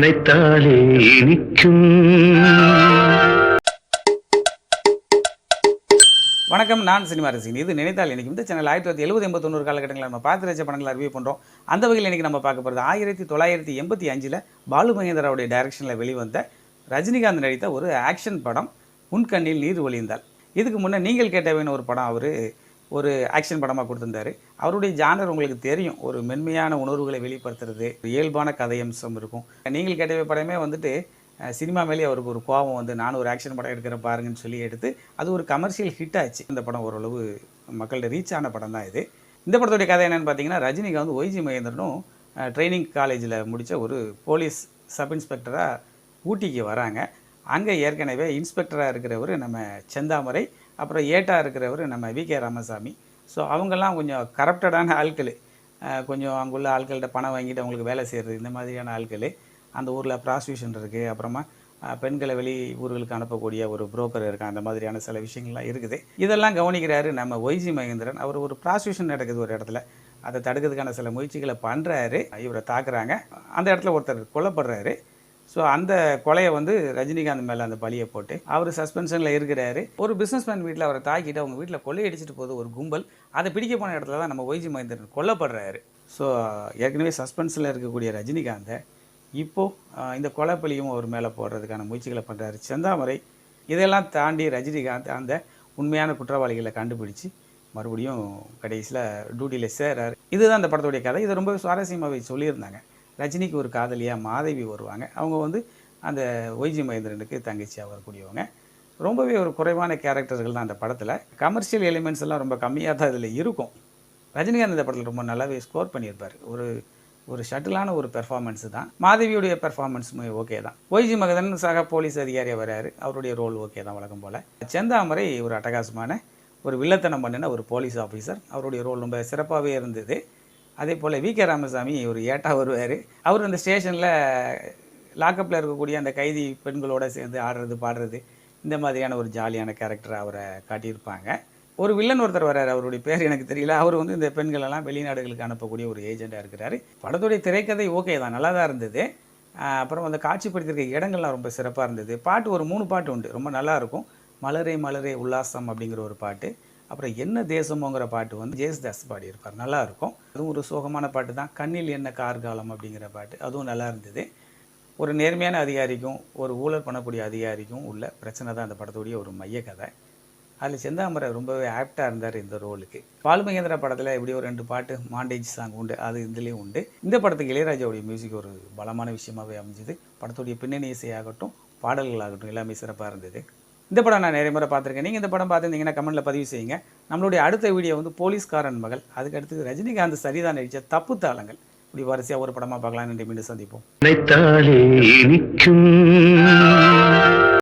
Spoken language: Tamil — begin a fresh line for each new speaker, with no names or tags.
நினைத்தாலே இனிக்கும்.
வணக்கம் நான் சினிமா ரசிகன். இது நினைத்தால் இன்னைக்கு இந்த சேனல் ஆயிரத்தி தொள்ளாயிரத்தி எழுபது எண்பத்தி காலகட்டங்களில் நம்ம பார்த்து வச்ச படங்களை ரிவ்யூ பண்ணுறோம் அந்த வகையில் இன்னைக்கு நம்ம பார்க்க போகிறது ஆயிரத்தி தொள்ளாயிரத்தி எண்பத்தி அஞ்சில் பாலு மகேந்திராவுடைய டைரக்ஷனில் வெளிவந்த ரஜினிகாந்த் நடித்த ஒரு ஆக்ஷன் படம் உன்கண்ணில் நீர் ஒளிந்தால். இதுக்கு முன்னே நீங்கள் கேட்டவேன்னு ஒரு படம் அவர் ஒரு ஆக்ஷன் படமாக கொடுத்துருந்தாரு. அவருடைய ஜானர் உங்களுக்கு தெரியும். ஒரு மென்மையான உணர்வுகளை வெளிப்படுத்துறது ஒரு இயல்பான கதையம்சம் இருக்கும். நீங்கள் கேட்டவே படமே வந்துட்டு சினிமா மேலே அவருக்கு ஒரு கோபம் வந்து நானும் ஒரு ஆக்ஷன் படம் எடுக்கிறேன் பாருங்கன்னு சொல்லி எடுத்து அது ஒரு கமர்ஷியல் ஹிட் ஆச்சு. இந்த படம் ஓரளவு மக்கள்கிட்ட ரீச் ஆன படம் தான் இது. இந்த படத்துடைய கதை என்னென்னு பார்த்தீங்கன்னா ரஜினிக்கு வந்து ஒய்ஜி மகேந்திரனும் ட்ரைனிங் காலேஜில் முடித்த ஒரு போலீஸ் சப் இன்ஸ்பெக்டராக ஊட்டிக்கு வராங்க. அங்கே ஏற்கனவே இன்ஸ்பெக்டராக இருக்கிறவர் நம்ம செந்தாமரை அப்புறம் ஏட்டாக இருக்கிறவர் நம்ம வி கே ராமசாமி. ஸோ அவங்கெல்லாம் கொஞ்சம் கரப்டடான ஆட்கள். கொஞ்சம் அங்குள்ள ஆட்கள்கிட்ட பணம் வாங்கிட்டு அவங்களுக்கு வேலை செய்கிறது இந்த மாதிரியான ஆட்கள். அந்த ஊரில் ப்ராஸ்டியூஷன் இருக்குது அப்புறமா பெண்களை வெளி ஊர்களுக்கு அனுப்பக்கூடிய ஒரு புரோக்கர் இருக்கான் அந்த மாதிரியான சில விஷயங்கள்லாம் இருக்குது. இதெல்லாம் கவனிக்கிறாரு நம்ம ஒய்ஜி மகேந்திரன். அவர் ஒரு ப்ராஸ்டியூஷன் நடக்குது ஒரு இடத்துல. அதை தடுக்கிறதுக்கான சில முயற்சிகளை பண்ணுறாரு இவரை தாக்குறாங்க. அந்த இடத்துல ஒருத்தர் கொல்லப்படுறாரு. ஸோ அந்த கொலையை வந்து ரஜினிகாந்த் மேலே அந்த பழியை போட்டு அவர் சஸ்பென்ஷனில் இருக்கிறாரு. ஒரு பிஸ்னஸ்மேன் வீட்டில் அவரை தாக்கிட்டு அவங்க வீட்டில் கொள்ளையடிச்சிட்டு போது ஒரு கும்பல். அதை பிடிக்க போன இடத்துல தான் நம்ம ஒய்ஜி மகேந்திரன் கொல்லப்படுறாரு. ஸோ ஏற்கனவே சஸ்பென்ஷனில் இருக்கக்கூடிய ரஜினிகாந்தை இப்போது இந்த கொலைப்பழியும் அவர் மேலே போடுறதுக்கான முயற்சிகளை பண்ணுறாரு செந்தாமரை இதெல்லாம் தாண்டி ரஜினிகாந்த் அந்த உண்மையான குற்றவாளிகளை கண்டுபிடிச்சு மறுபடியும் கடைசியில் டியூட்டியில் சேர்றாரு இதுதான் அந்த படத்துடைய கதை. இதை ரொம்ப சுவாரஸ்யமாகவே சொல்லியிருந்தாங்க. ரஜினிக்கு ஒரு காதலியாக மாதவி வருவாங்க. அவங்க வந்து அந்த ஒய்ஜி மகேந்திரனுக்கு தங்கச்சியாக வரக்கூடியவங்க ரொம்பவே ஒரு குறைவான கேரக்டர்கள் தான் அந்த படத்தில். கமர்ஷியல் எலிமெண்ட்ஸ் எல்லாம் ரொம்ப கம்மியாக தான் இதில் இருக்கும். ரஜினிகாந்த் இந்த படத்தில் ரொம்ப நல்லாவே ஸ்கோர் பண்ணியிருப்பார். ஒரு ஒரு ஷட்டிலான ஒரு பெர்ஃபார்மன்ஸ் தான். மாதவியுடைய பெர்ஃபார்மன்ஸுமே ஓகே தான். ஒய்ஜி மகதன் சக போலீஸ் அதிகாரியாக வராரு. அவருடைய ரோல் ஓகே தான் வழக்கம் போல். செந்தாமரை ஒரு அட்டகாசமான ஒரு வில்லத்தனம் பண்ணின ஒரு போலீஸ் ஆஃபீஸர் அவருடைய ரோல் ரொம்ப சிறப்பாகவே இருந்தது. அதே போல் வி கே ராமசாமி ஒரு ஏட்டா வருவார். அவர் அந்த ஸ்டேஷனில் லாக்கப்பில் இருக்கக்கூடிய அந்த கைதி பெண்களோடு சேர்ந்து ஆடுறது பாடுறது இந்த மாதிரியான ஒரு ஜாலியான கேரக்டரை அவரை காட்டியிருப்பாங்க. ஒரு வில்லன் ஒருத்தர் வர்றாரு அவருடைய பேர் எனக்கு தெரியல. அவர் வந்து இந்த பெண்களெல்லாம் வெளிநாடுகளுக்கு அனுப்பக்கூடிய ஒரு ஏஜெண்டாக இருக்கிறாரு. படத்துடைய திரைக்கதை ஓகே தான் நல்லா தான் இருந்தது. அப்புறம் அந்த காட்சிப்படுத்தியிருக்க இடங்கள்லாம் ரொம்ப சிறப்பாக இருந்தது. பாட்டு ஒரு மூணு பாட்டு உண்டு ரொம்ப நல்லா இருக்கும். மலரே மலரே உல்லாசம் அப்படிங்கிற ஒரு பாட்டு. அப்புறம் என்ன தேசமோங்கிற பாட்டு வந்து ஜேசுதாஸ் பாடியிருப்பார். நல்லாயிருக்கும். அதுவும் ஒரு சோகமான பாட்டு தான். கண்ணில் என்ன கார்காலம் அப்படிங்கிற பாட்டு. அதுவும் நல்லா இருந்தது ஒரு நேர்மையான அதிகாரிக்கும் ஒரு ஊழல் பண்ணக்கூடிய அதிகாரிக்கும் உள்ள பிரச்சனை தான் அந்த படத்துடைய ஒரு மைய கதை. அதில் செந்தாமரை ரொம்பவே ஆப்டாக இருந்தார் இந்த ரோலுக்கு. பாலுமகேந்திரா படத்தில் இப்படி ஒரு ரெண்டு பாட்டு மாண்டேஜ் சாங் உண்டு அது இதுலேயும் உண்டு. இந்த படத்துக்கு இளையராஜாவுடைய மியூசிக் ஒரு பலமான விஷயமாகவே அமைஞ்சுது. படத்துடைய பின்னணி இசையாகட்டும் பாடல்களாகட்டும் எல்லாமே சிறப்பாக இருந்தது. இந்த படம் நான் நிறைய முறை பார்த்துருக்கேன். நீங்கள் இந்த படம் பார்த்துருந்தீங்கன்னா கமெண்ட்டில் பதிவு செய்யுங்க. நம்மளுடைய அடுத்த வீடியோ வந்து போலீஸ்காரன் மகள் அதுக்கு அடுத்து ரஜினிகாந்த் சரிதான் நடித்த தப்பு தாளங்கள். இப்படி வரிசையாக ஒரு படமாக பார்க்கலாம் நன்றி மீண்டும் சந்திப்போம்.